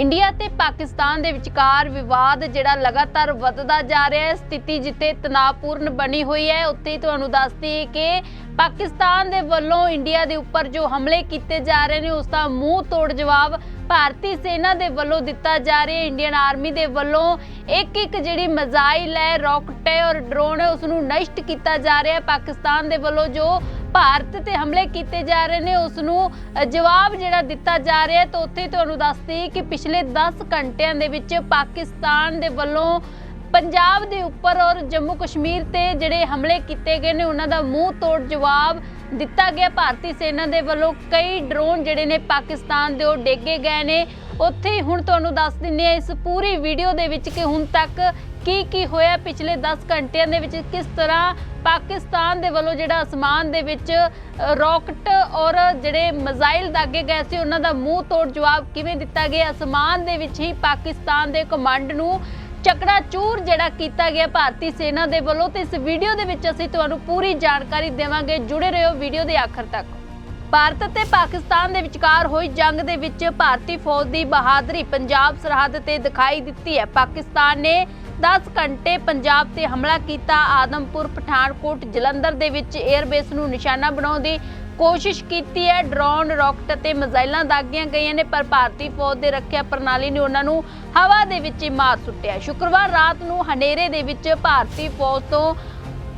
India ਤੇ ਪਾਕਿਸਤਾਨ ਦੇ ਵਿਚਕਾਰ ਵਿਵਾਦ ਜਿਹੜਾ ਲਗਾਤਾਰ ਵੱਧਦਾ ਜਾ ਰਿਹਾ ਹੈ, ਸਥਿਤੀ ਜਿੱਥੇ ਤਣਾਅਪੂਰਨ ਬਣੀ ਹੋਈ ਹੈ। ਉੱਥੇ ਹੀ ਤੁਹਾਨੂੰ ਦੱਸਦੀ ਕਿ ਪਾਕਿਸਤਾਨ ਦੇ ਵੱਲੋਂ ਇੰਡੀਆ ਦੇ ਉੱਪਰ ਜੋ ਹਮਲੇ ਕੀਤੇ ਜਾ ਰਹੇ ਨੇ, ਉਸ ਦਾ ਮੂੰਹ ਤੋੜ ਜਵਾਬ ਭਾਰਤੀ ਸੈਨਾ ਦੇ ਵੱਲੋਂ ਦਿੱਤਾ ਜਾ ਰਿਹਾ ਇੰਡੀਅਨ ਆਰਮੀ ਦੇ ਵੱਲੋਂ ਇੱਕ ਇੱਕ ਜਿਹੜੀ ਮਜ਼ਾਈਲ ਹੈ, ਰਾਕਟ ਹੈ ਔਰ ਡਰੋਨ ਹੈ ਉਸ ਨੂੰ ਨਸ਼ਟ ਕੀਤਾ ਜਾ ਰਿਹਾ ਹੈ। ਪਾਕਿਸਤਾਨ ਦੇ ਵੱਲੋਂ ਜੋ ਭਾਰਤ ਤੇ ਹਮਲੇ ਕੀਤੇ ਜਾ ਰਹੇ ਨੇ ਉਸ ਨੂੰ ਜਵਾਬ ਜਿਹੜਾ ਦਿੱਤਾ ਜਾ ਰਿਹਾ ਤਾਂ ਉੱਥੇ ਤੁਹਾਨੂੰ ਦੱਸਦੀ ਕਿ ਪਿਛਲੇ 10 ਘੰਟਿਆਂ ਦੇ ਵਿੱਚ ਪਾਕਿਸਤਾਨ ਦੇ ਵੱਲੋਂ ਪੰਜਾਬ ਦੇ ਉੱਪਰ ਔਰ ਜੰਮੂ ਕਸ਼ਮੀਰ ਤੇ ਜਿਹੜੇ ਹਮਲੇ ਕੀਤੇ ਗਏ ਨੇ, ਉਹਨਾਂ ਦਾ ਮੂੰਹ ਤੋੜ ਜਵਾਬ ਦਿੱਤਾ ਗਿਆ। ਭਾਰਤੀ ਸੈਨਾ ਦੇ ਵੱਲੋਂ ਕਈ ਡਰੋਨ ਜਿਹੜੇ ਨੇ ਪਾਕਿਸਤਾਨ ਦੇ ਉਹ ਡੇਗੇ ਗਏ ਨੇ। ਉੱਥੇ ਹੀ ਹੁਣ ਤੁਹਾਨੂੰ ਦੱਸ ਦਿੰਨੇ ਆ ਇਸ ਪੂਰੀ ਵੀਡੀਓ ਦੇ ਵਿੱਚ ਕਿ ਹੁਣ ਤੱਕ ਕੀ ਕੀ ਹੋਇਆ ਪਿਛਲੇ 10 ਘੰਟਿਆਂ ਦੇ ਵਿੱਚ? ਕਿਸ ਤਰ੍ਹਾਂ ਪਾਕਿਸਤਾਨ ਦੇ ਵੱਲੋਂ ਜਿਹੜਾ ਅਸਮਾਨ ਦੇ ਵਿੱਚ ਅ, ਰਾਕਟ ਔਰ ਜਿਹੜੇ ਮਿਜ਼ਾਈਲ ਦਾਗੇ ਗਏ ਸੀ ਉਹਨਾਂ ਦਾ ਮੂੰਹ ਤੋੜ ਜਵਾਬ ਕਿਵੇਂ ਦਿੱਤਾ ਗਿਆ? ਅਸਮਾਨ ਦੇ ਵਿੱਚ ਹੀ ਪਾਕਿਸਤਾਨ ਦੇ ਕਮਾਂਡ ਨੂੰ ਚੱਕੜਾ ਚੂਰ ਜਿਹੜਾ ਕੀਤਾ ਗਿਆ ਭਾਰਤੀ ਸੈਨਾ ਦੇ ਵੱਲੋਂ ਤੇ ਇਸ ਵੀਡੀਓ ਦੇ ਵਿੱਚ ਅਸੀਂ ਤੁਹਾਨੂੰ ਪੂਰੀ ਜਾਣਕਾਰੀ ਦੇਵਾਂਗੇ। ਜੁੜੇ ਰਹੋ ਵੀਡੀਓ ਦੇ ਆਖਰ ਤੱਕ। ਭਾਰਤ ਤੇ ਪਾਕਿਸਤਾਨ ਦੇ ਵਿਚਕਾਰ ਹੋਈ ਜੰਗ ਦੇ ਵਿੱਚ ਭਾਰਤੀ ਫੌਜ ਦੀ ਬਹਾਦਰੀ ਪੰਜਾਬ ਸਰਹੱਦ ਤੇ ਦਿਖਾਈ ਦਿੱਤੀ ਹੈ। ਪਾਕਿਸਤਾਨ ਨੇ 10 ਘੰਟੇ ਪੰਜਾਬ ਤੇ ਹਮਲਾ ਕੀਤਾ। ਆਦਮਪੁਰ, ਪਠਾਨਕੋਟ, ਜਲੰਧਰ ਦੇ ਵਿੱਚ 에ਅਰਬੇਸ ਨੂੰ ਨਿਸ਼ਾਨਾ ਬਣਾਉਣ ਦੀ ਕੋਸ਼ਿਸ਼ ਕੀਤੀ ਹੈ। ਡਰੋਨ, ਰਾਕਟ ਅਤੇ ਮਿਜ਼ਾਈਲਾਂ ਦਾਗੀਆਂ ਗਈਆਂ ਨੇ, ਪਰ ਭਾਰਤੀ ਫੌਜ ਦੇ ਰੱਖਿਆ ਪ੍ਰਣਾਲੀ ਨੇ ਉਹਨਾਂ ਨੂੰ ਹਵਾ ਦੇ ਵਿੱਚ ਹੀ ਮਾਰ ਸੁੱਟਿਆ। ਸ਼ੁੱਕਰਵਾਰ ਰਾਤ ਨੂੰ ਹਨੇਰੇ ਦੇ ਵਿੱਚ ਭਾਰਤੀ ਫੌਜ ਤੋਂ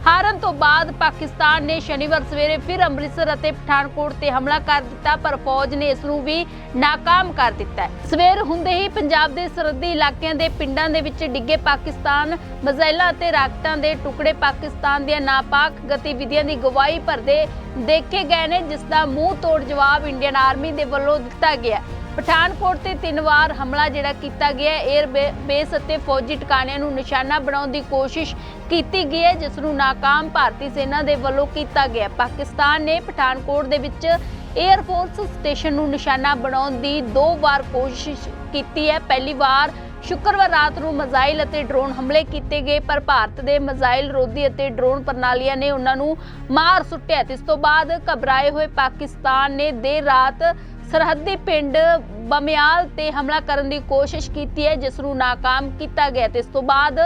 ਹਾਰਨ ਤੋਂ ਬਾਅਦ ਪਾਕਿਸਤਾਨ ਨੇ ਸ਼ਨੀਵਾਰ ਸਵੇਰੇ ਫਿਰ ਅੰਮ੍ਰਿਤਸਰ ਅਤੇ ਪਠਾਨਕੋਟ ਤੇ ਹਮਲਾ ਕਰ ਦਿੱਤਾ, ਪਰ ਫੌਜ ਨੇ ਇਸ ਨੂੰ ਵੀ ਨਾਕਾਮ ਕਰ ਦਿੱਤਾ ਸਵੇਰ ਹੁੰਦੇ ਹੀ ਪੰਜਾਬ ਦੇ ਸਰਹੱਦੀ ਇਲਾਕਿਆਂ ਦੇ ਪਿੰਡਾਂ ਦੇ ਵਿੱਚ ਡਿੱਗੇ ਪਾਕਿਸਤਾਨ ਮਜ਼ਾਇਲਾਂ ਅਤੇ ਰਾਕਟਾਂ ਦੇ ਟੁਕੜੇ ਪਾਕਿਸਤਾਨ ਦੀਆਂ ਨਾਪਾਕ ਗਤੀਵਿਧੀਆਂ ਦੀ ਗਵਾਹੀ ਭਰਦੇ ਦੇਖੇ ਗਏ ਨੇ, ਜਿਸ ਦਾ ਮੂੰਹ ਤੋੜ ਜਵਾਬ ਇੰਡੀਅਨ ਆਰਮੀ ਦੇ ਵੱਲੋਂ ਦਿੱਤਾ ਗਿਆ ਪਠਾਨਕੋਟ ਤੇ ਤਿੰਨ ਵਾਰ ਹਮਲਾ ਜਿਹੜਾ ਕੀਤਾ ਗਿਆ 에ਅਰ ਬੇਸ ਅਤੇ ਫੌਜੀ ਟਿਕਾਣਿਆਂ ਨੂੰ ਨਿਸ਼ਾਨਾ ਬਣਾਉਣ ਦੀ ਕੋਸ਼ਿਸ਼ ਕੀਤੀ ਗਈ ਹੈ, ਜਿਸ ਨੂੰ ਨਾਕਾਮ ਭਾਰਤੀ ਸੈਨਾ ਦੇ ਵੱਲੋਂ ਕੀਤਾ ਗਿਆ ਪਾਕਿਸਤਾਨ ਨੇ ਪਠਾਨਕੋਟ ਦੇ ਵਿੱਚ 에ਅਰ ਫੋਰਸ ਸਟੇਸ਼ਨ ਨੂੰ ਨਿਸ਼ਾਨਾ ਬਣਾਉਣ ਦੀ ਦੋ ਵਾਰ ਕੋਸ਼ਿਸ਼ ਕੀਤੀ ਹੈ। ਪਹਿਲੀ ਵਾਰ ਸ਼ੁੱਕਰਵਾਰ ਰਾਤ ਨੂੰ ਮਿਜ਼ਾਈਲ ਅਤੇ ਡਰੋਨ ਹਮਲੇ ਕੀਤੇ ਗਏ, ਪਰ ਭਾਰਤ ਦੇ ਮਿਜ਼ਾਈਲ ਰੋਧੀ ਅਤੇ ਡਰੋਨ ਪ੍ਰਣਾਲੀਆਂ ਨੇ ਉਹਨਾਂ ਨੂੰ ਮਾਰ ਸੁੱਟਿਆ। ਇਸ ਤੋਂ ਬਾਅਦ ਘਬਰਾਏ ਹੋਏ ਪਾਕਿਸਤਾਨ ਨੇ ਦੇਰ ਰਾਤ ਸਰਹੱਦੀ ਪਿੰਡ ਬਮਿਆਲ ਤੇ ਹਮਲਾ ਕਰਨ ਦੀ ਕੋਸ਼ਿਸ਼ ਕੀਤੀ ਹੈ, ਜਿਸ ਨੂੰ ਨਾਕਾਮ ਕੀਤਾ ਗਿਆ ਤੇ ਇਸ ਤੋਂ ਬਾਅਦ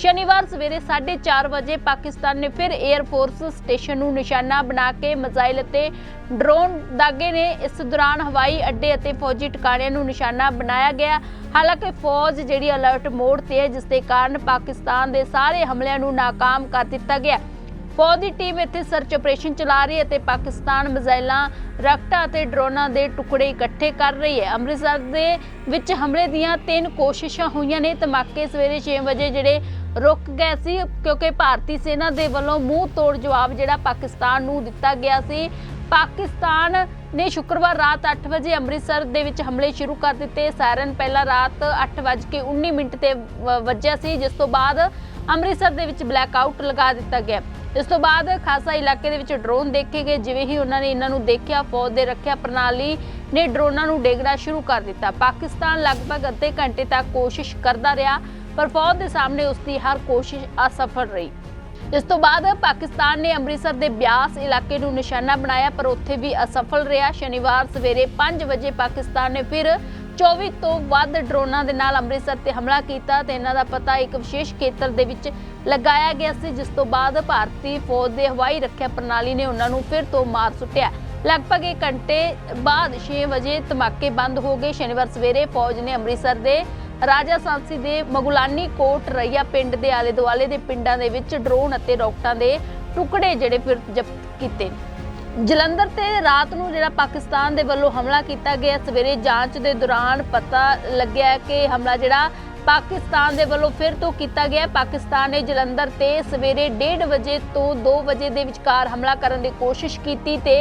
ਸ਼ਨੀਵਾਰ ਸਵੇਰੇ 4:30 ਵਜੇ ਪਾਕਿਸਤਾਨ ਨੇ ਫਿਰ 에ਅਰ ਫੋਰਸ ਸਟੇਸ਼ਨ ਨੂੰ ਨਿਸ਼ਾਨਾ ਬਣਾ ਕੇ ਮਿਜ਼ਾਈਲ ਅਤੇ ਡਰੋਨ ਦਾਗੇ ਨੇ ਇਸ ਦੌਰਾਨ ਹਵਾਈ ਅੱਡੇ ਅਤੇ ਫੌਜੀ ਟਿਕਾਣਿਆਂ ਨੂੰ ਨਿਸ਼ਾਨਾ ਬਣਾਇਆ ਗਿਆ। ਹਾਲਾਂਕਿ ਫੌਜ ਜਿਹੜੀ ਅਲਰਟ ਮੋਡ ਤੇ ਹੈ, ਜਿਸ ਦੇ ਕਾਰਨ ਪਾਕਿਸਤਾਨ ਦੇ ਸਾਰੇ ਹਮਲਿਆਂ ਨੂੰ ਨਾਕਾਮ ਕਰ ਦਿੱਤਾ ਗਿਆ। ਫੌਜ ਦੀ ਟੀਮ ਇੱਥੇ ਸਰਚ ਆਪਰੇਸ਼ਨ ਚਲਾ ਰਹੀ ਹੈ ਤੇ ਪਾਕਿਸਤਾਨ ਮਿਜ਼ਾਈਲਾਂ, ਰਕਟਾਂ ਅਤੇ ਡਰੋਨਾਂ ਦੇ ਟੁਕੜੇ ਇਕੱਠੇ ਕਰ ਰਹੀ ਹੈ। ਅੰਮ੍ਰਿਤਸਰ ਦੇ ਵਿੱਚ ਹਮਲੇ ਦੀਆਂ ਤਿੰਨ ਕੋਸ਼ਿਸ਼ਾਂ ਹੋਈਆਂ ਨੇ। ਧਮਾਕੇ ਸਵੇਰੇ 6 ਵਜੇ ਜਿਹੜੇ ਰੁਕ ਗਏ ਸੀ, ਕਿਉਂਕਿ ਭਾਰਤੀ ਸੈਨਾ ਦੇ ਵੱਲੋਂ ਮੂੰਹ ਤੋੜ ਜਵਾਬ ਜਿਹੜਾ ਪਾਕਿਸਤਾਨ ਨੂੰ ਦਿੱਤਾ ਗਿਆ ਸੀ। ਪਾਕਿਸਤਾਨ ਨੇ ਸ਼ੁੱਕਰਵਾਰ ਰਾਤ 8 ਵਜੇ ਅੰਮ੍ਰਿਤਸਰ ਦੇ ਵਿੱਚ ਹਮਲੇ ਸ਼ੁਰੂ ਕਰ ਦਿੱਤੇ। ਸਾਇਰਨ ਪਹਿਲਾਂ ਰਾਤ 8:19 ਮਿੰਟ ਤੇ ਵੱਜਿਆ ਸੀ, ਜਿਸ ਤੋਂ ਬਾਅਦ ਅੰਮ੍ਰਿਤਸਰ ਦੇ ਵਿੱਚ ਬਲੈਕ ਆਊਟ ਲਗਾ ਦਿੱਤਾ ਗਿਆ। ਇਸ ਤੋਂ ਬਾਅਦ ਖਾਸਾ ਇਲਾਕੇ ਦੇ ਵਿੱਚ ਡਰੋਨ ਦੇਖੇ ਗਏ, ਜਿਵੇਂ ਹੀ ਉਹਨਾਂ ਨੇ ਇਹਨਾਂ ਨੂੰ ਦੇਖਿਆ, ਫੌਜ ਦੇ ਰੱਖਿਆ ਪ੍ਰਣਾਲੀ ਨੇ ਡਰੋਨਾਂ ਨੂੰ ਡੇਗਣਾ ਸ਼ੁਰੂ ਕਰ ਦਿੱਤਾ। ਪਾਕਿਸਤਾਨ ਲਗਭਗ ਅੱਧੇ ਘੰਟੇ ਤੱਕ ਕੋਸ਼ਿਸ਼ ਕਰਦਾ ਰਿਹਾ, ਪਰ ਫੌਜ ਦੇ ਸਾਹਮਣੇ ਉਸ ਦੀ ਹਰ ਕੋਸ਼ਿਸ਼ ਅਸਫਲ ਰਹੀ। ਇਸ ਤੋਂ ਬਾਅਦ ਪਾਕਿਸਤਾਨ ਨੇ ਅੰਮ੍ਰਿਤਸਰ ਦੇ ਬਿਆਸ ਇਲਾਕੇ ਨੂੰ ਨਿਸ਼ਾਨਾ ਬਣਾਇਆ, ਪਰ ਉੱਥੇ ਵੀ ਅਸਫਲ ਰਿਹਾ। ਸ਼ਨੀਵਾਰ ਸਵੇਰੇ 5 ਵਜੇ ਪਾਕਿਸਤਾਨ ਨੇ ਫਿਰ 24 ਤੋਂ ਵੱਧ ਡਰੋਨਾਂ ਦੇ ਨਾਲ ਅੰਮ੍ਰਿਤਸਰ ਤੇ ਹਮਲਾ ਕੀਤਾ ਤੇ ਇਹਨਾਂ ਦਾ ਪਤਾ ਇੱਕ ਵਿਸ਼ੇਸ਼ ਖੇਤਰ ਦੇ ਵਿੱਚ ਲਗਾਇਆ ਗਿਆ ਸੀ, ਜਿਸ ਤੋਂ ਬਾਅਦ ਭਾਰਤੀ ਫੌਜ ਦੇ ਹਵਾਈ ਰੱਖਿਆ ਪ੍ਰਣਾਲੀ ਨੇ ਉਹਨਾਂ ਨੂੰ ਫਿਰ ਤੋਂ ਮਾਰ ਸੁੱਟਿਆ। ਲਗਭਗ 1 ਘੰਟੇ ਬਾਅਦ 6 ਵਜੇ ਧਮਾਕੇ ਬੰਦ ਹੋ ਗਏ। ਸ਼ਨੀਵਾਰ ਸਵੇਰੇ ਫੌਜ ਨੇ ਅੰਮ੍ਰਿਤਸਰ ਦੇ ਰਾਜਾ ਸਾਂਸੀ ਦੇ ਮਗੁਲਾਨੀ ਕੋਟ ਰਈਆ ਪਿੰਡ ਦੇ ਆਲੇ ਦੁਆਲੇ ਦੇ ਪਿੰਡਾਂ ਦੇ ਵਿੱਚ ਡਰੋਨ ਅਤੇ ਰੌਕਟਾਂ ਦੇ ਟੁਕੜੇ ਜਿਹੜੇ ਫਿਰ ਜ਼ਬਤ ਕੀਤੇ ਜਲੰਧਰ ਤੇ ਰਾਤ ਨੂੰ ਜਿਹੜਾ ਪਾਕਿਸਤਾਨ ਦੇ ਵੱਲੋਂ ਹਮਲਾ ਕੀਤਾ ਗਿਆ, ਸਵੇਰੇ ਜਾਂਚ ਦੇ ਦੌਰਾਨ ਪਤਾ ਲੱਗਿਆ ਕਿ ਹਮਲਾ ਜਿਹੜਾ ਪਾਕਿਸਤਾਨ ਦੇ ਵੱਲੋਂ ਫਿਰ ਤੋਂ ਕੀਤਾ ਗਿਆ। ਪਾਕਿਸਤਾਨ ਨੇ ਜਲੰਧਰ ਤੇ ਸਵੇਰੇ 1:30 ਵਜੇ ਤੋਂ 2 ਵਜੇ ਦੇ ਵਿਚਕਾਰ ਹਮਲਾ ਕਰਨ ਦੀ ਕੋਸ਼ਿਸ਼ ਕੀਤੀ ਤੇ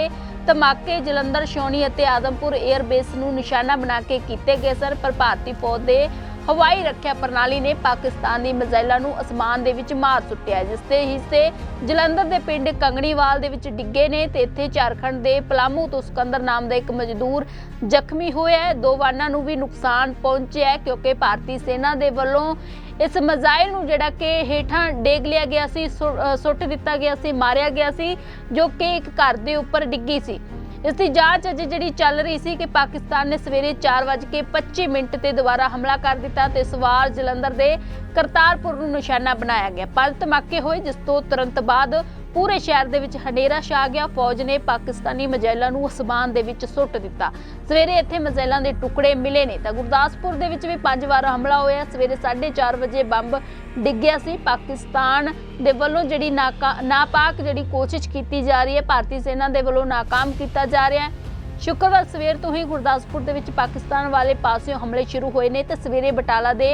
ਧਮਾਕੇ ਜਲੰਧਰ ਸ਼ੌਣੀ ਅਤੇ ਆਦਮਪੁਰ 에ਅਰ ਬੇਸ ਨੂੰ ਨਿਸ਼ਾਨਾ ਬਣਾ ਕੇ ਕੀਤੇ ਗਏ ਸਨ। ਪਰ ਭਾਰਤੀ ਫੌਜ ਦੇ ਹਵਾਈ ਰੱਖਿਆ ਪ੍ਰਣਾਲੀ ਨੇ ਪਾਕਿਸਤਾਨ ਦੀ ਮਿਜ਼ਾਈਲਾਂ ਨੂੰ ਅਸਮਾਨ ਦੇ ਵਿੱਚ ਮਾਰ ਸੁੱਟਿਆ ਜਿਸ ਦੇ ਹਿੱਸੇ ਜਲੰਧਰ ਦੇ ਪਿੰਡ ਕੰਗਣੀਵਾਲ ਦੇ ਵਿੱਚ ਡਿੱਗੇ ਨੇ ਤੇ ਇੱਥੇ ਝਾਰਖੰਡ ਦੇ ਪਲਾਮੂ ਤੋਂ ਸਿਕੰਦਰ ਨਾਮ ਦਾ ਇੱਕ ਮਜ਼ਦੂਰ ਜ਼ਖਮੀ ਹੋਇਆ ਹੈ। ਦੋ ਵਾਹਨਾਂ ਨੂੰ ਵੀ ਨੁਕਸਾਨ ਪਹੁੰਚਿਆ ਕਿਉਂਕਿ ਭਾਰਤੀ ਸੈਨਾ ਦੇ ਵੱਲੋਂ ਇਸ ਮਿਜ਼ਾਈਲ ਨੂੰ ਜਿਹੜਾ ਕਿ ਹੇਠਾਂ ਡੇਗ ਲਿਆ ਗਿਆ ਸੀ ਸੁੱਟ ਦਿੱਤਾ ਗਿਆ ਸੀ, ਮਾਰਿਆ ਗਿਆ ਸੀ, ਜੋ ਕਿ ਇੱਕ ਘਰ ਦੇ ਉੱਪਰ ਡਿੱਗੀ ਸੀ। ਇਸ ਦੀ ਜਾਂਚ ਅਜੇ ਜਿਹੜੀ ਚੱਲ ਰਹੀ ਸੀ ਕਿ ਪਾਕਿਸਤਾਨ ਨੇ ਸਵੇਰੇ 4:25 ਮਿੰਟ ਤੇ ਦੁਬਾਰਾ ਹਮਲਾ ਕਰ ਦਿੱਤਾ ਤੇ ਸਵਾਰ ਜਲੰਧਰ ਦੇ ਕਰਤਾਰਪੁਰ ਨੂੰ ਨਿਸ਼ਾਨਾ ਬਣਾਇਆ ਗਿਆ। ਪੰਜ ਧਮਾਕੇ ਹੋਏ, ਜਿਸ ਤੋਂ ਤੁਰੰਤ ਬਾਅਦ ਪੂਰੇ ਸ਼ਹਿਰ ਦੇ ਵਿੱਚ ਹਨੇਰਾ ਛਾ ਗਿਆ। ਫੌਜ ਨੇ ਪਾਕਿਸਤਾਨੀ ਮਜੈਲਾਂ ਨੂੰ ਅਸਮਾਨ ਦੇ ਵਿੱਚ ਸੁੱਟ ਦਿੱਤਾ। ਸਵੇਰੇ ਇੱਥੇ ਮਜੈਲਾਂ ਦੇ ਟੁਕੜੇ ਮਿਲੇ ਨੇ ਤਾਂ ਗੁਰਦਾਸਪੁਰ ਦੇ ਵਿੱਚ ਵੀ ਪੰਜ ਵਾਰ ਹਮਲਾ ਹੋਇਆ। ਸਵੇਰੇ 4:30 ਵਜੇ ਬੰਬ ਡਿੱਗਿਆ ਸੀ। ਪਾਕਿਸਤਾਨ ਦੇ ਵੱਲੋਂ ਜਿਹੜੀ ਨਾਕਾ ਨਾਪਾਕ ਜਿਹੜੀ ਕੋਸ਼ਿਸ਼ ਕੀਤੀ ਜਾ ਰਹੀ ਹੈ, ਭਾਰਤੀ ਸੈਨਾ ਦੇ ਵੱਲੋਂ ਨਾਕਾਮ ਕੀਤਾ ਜਾ ਰਿਹਾ ਹੈ। ਸ਼ੁੱਕਰਵਾਰ ਸਵੇਰ ਤੋਂ ਹੀ ਗੁਰਦਾਸਪੁਰ ਦੇ ਵਿੱਚ ਪਾਕਿਸਤਾਨ ਵਾਲੇ ਪਾਸਿਓਂ ਹਮਲੇ ਸ਼ੁਰੂ ਹੋਏ ਨੇ ਤੇ ਸਵੇਰੇ ਬਟਾਲਾ ਦੇ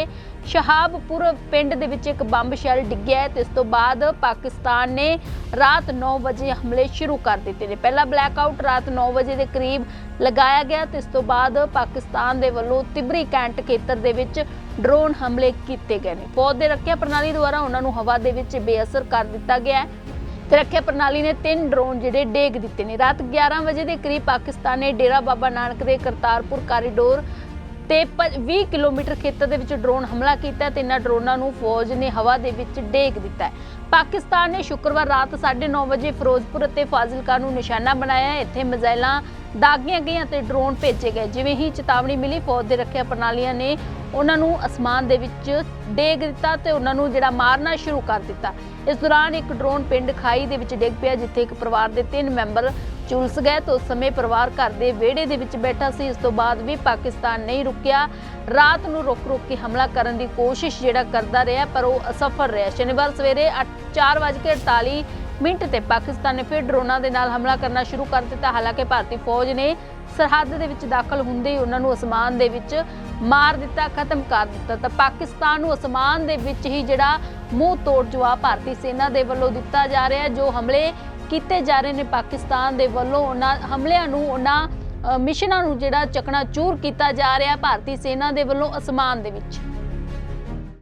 ਸ਼ਹਾਬਪੁਰ ਪਿੰਡ ਦੇ ਵਿੱਚ ਇੱਕ ਬੰਬ ਸ਼ੈਲ ਡਿੱਗਿਆ ਤੇ ਇਸ ਤੋਂ ਬਾਅਦ ਪਾਕਿਸਤਾਨ ਨੇ ਰਾਤ 9 ਵਜੇ ਹਮਲੇ ਸ਼ੁਰੂ ਕਰ ਦਿੱਤੇ ਨੇ। ਪਹਿਲਾ ਬਲੈਕਆਊਟ ਰਾਤ 9 ਵਜੇ ਦੇ ਕਰੀਬ ਲਗਾਇਆ ਗਿਆ ਤੇ ਇਸ ਤੋਂ ਬਾਅਦ ਪਾਕਿਸਤਾਨ ਦੇ ਵੱਲੋਂ ਤਿਬਰੀ ਕੈਂਟ ਖੇਤਰ ਦੇ ਵਿੱਚ ਡਰੋਨ ਹਮਲੇ ਕੀਤੇ ਗਏ ਨੇ। ਫੌਜ ਦੇ ਰੱਖਿਆ ਪ੍ਰਣਾਲੀ ਦੁਆਰਾ ਉਹਨਾਂ ਨੂੰ ਹਵਾ ਦੇ ਵਿੱਚ ਬੇਅਸਰ ਕਰ ਦਿੱਤਾ ਗਿਆ ਹੈ। ਤੇ ਰੱਖਿਆ ਪ੍ਰਣਾਲੀ ਨੇ ਤਿੰਨ ਡਰੋਨ ਜਿਹੜੇ ਡੇਗ ਦਿੱਤੇ ਨੇ। ਰਾਤ 11 ਵਜੇ ਦੇ ਕਰੀਬ ਪਾਕਿਸਤਾਨ ਨੇ ਡੇਰਾ ਬਾਬਾ ਨਾਨਕ ਦੇ ਕਰਤਾਰਪੁਰ ਕਾਰੀਡੋਰ ਤੇ 20 ਕਿਲੋਮੀਟਰ ਖੇਤਰ ਦੇ ਵਿੱਚ ਡਰੋਨ ਹਮਲਾ ਕੀਤਾ ਤੇ ਇਹਨਾਂ ਡਰੋਨਾਂ ਨੂੰ ਫੌਜ ਨੇ ਹਵਾ ਦੇ ਵਿੱਚ ਡੇਗ ਦਿੱਤਾ ਪਾਕਿਸਤਾਨ ਨੇ ਸ਼ੁੱਕਰਵਾਰ ਰਾਤ 9:30 ਵਜੇ ਫਿਰੋਜ਼ਪੁਰ ਅਤੇ ਫਾਜ਼ਿਲਕਾ ਨੂੰ ਨਿਸ਼ਾਨਾ ਬਣਾਇਆ ਇੱਥੇ ਮਿਜ਼ਾਈਲਾਂ ਦਾਗੀਆਂ ਗਈਆਂ ਤੇ ਡਰੋਨ ਭੇਜੇ ਗਏ। ਜਿਵੇਂ ਹੀ ਚੇਤਾਵਨੀ ਮਿਲੀ, ਫੌਜ ਦੇ ਰੱਖਿਆ ਪ੍ਰਣਾਲੀਆਂ ਨੇ ਉਹਨਾਂ ਨੂੰ ਅਸਮਾਨ ਦੇ ਵਿੱਚ ਡੇਗ ਦਿੱਤਾ ਤੇ ਉਹਨਾਂ ਨੂੰ ਜਿਹੜਾ ਮਾਰਨਾ ਸ਼ੁਰੂ ਕਰ ਦਿੱਤਾ। ਇਸ ਦੌਰਾਨ ਇੱਕ ਡਰੋਨ ਪਿੰਡ ਖਾਈ ਦੇ ਵਿੱਚ ਡਿੱਗ ਪਿਆ, ਜਿੱਥੇ ਇੱਕ ਪਰਿਵਾਰ ਦੇ ਤਿੰਨ ਮੈਂਬਰ ਝੁਲਸ ਗਏ ਤਾਂ ਉਸ ਸਮੇਂ ਪਰਿਵਾਰ ਘਰ ਦੇ ਵਿਹੜੇ ਦੇ ਵਿੱਚ ਬੈਠਾ ਸੀ। ਇਸ ਤੋਂ ਬਾਅਦ ਵੀ ਪਾਕਿਸਤਾਨ ਨਹੀਂ ਰੁਕਿਆ। ਰਾਤ ਨੂੰ ਰੁਕ ਰੁਕ ਕੇ ਹਮਲਾ ਕਰਨ ਦੀ ਕੋਸ਼ਿਸ਼ ਜਿਹੜਾ ਕਰਦਾ ਰਿਹਾ, ਪਰ ਉਹ ਅਸਫਲ ਰਿਹਾ। ਸ਼ਨੀਵਾਰ ਸਵੇਰੇ 4:48 ਮਿੰਟ ਤੇ ਪਾਕਿਸਤਾਨ ਨੇ ਫਿਰ ਡਰੋਨਾਂ ਦੇ ਨਾਲ ਹਮਲਾ ਕਰਨਾ ਸ਼ੁਰੂ ਕਰ ਦਿੱਤਾ। ਹਾਲਾਂਕਿ ਭਾਰਤੀ ਫੌਜ ਨੇ ਸਰਹੱਦ ਦੇ ਵਿੱਚ ਦਾਖਲ ਹੁੰਦੇ ਹੀ ਉਹਨਾਂ ਨੂੰ ਅਸਮਾਨ ਦੇ ਵਿੱਚ ਮਾਰ ਦਿੱਤਾ, ਖਤਮ ਕਰ ਦਿੱਤਾ। ਤਾਂ ਪਾਕਿਸਤਾਨ ਨੂੰ ਅਸਮਾਨ ਦੇ ਵਿੱਚ ਹੀ ਜਿਹੜਾ ਮੂੰਹ ਤੋੜ ਜਵਾਬ ਭਾਰਤੀ ਸੈਨਾ ਦੇ ਵੱਲੋਂ ਦਿੱਤਾ ਜਾ ਰਿਹਾ, ਜੋ ਹਮਲੇ ਕੀਤੇ ਜਾ ਰਹੇ ਨੇ ਪਾਕਿਸਤਾਨ ਦੇ ਵੱਲੋਂ। ਉਹਨਾਂ ਹਮਲਿਆਂ ਨੂੰ, ਉਹਨਾਂ ਮਿਸ਼ਨਾਂ ਨੂੰ ਜਿਹੜਾ ਚਕਨਾ ਚੂਰ ਕੀਤਾ ਜਾ ਰਿਹਾ, ਭਾਰਤੀ ਸੈਨਾ ਦੇ ਵੱਲੋਂ ਅਸਮਾਨ ਦੇ ਵਿੱਚ।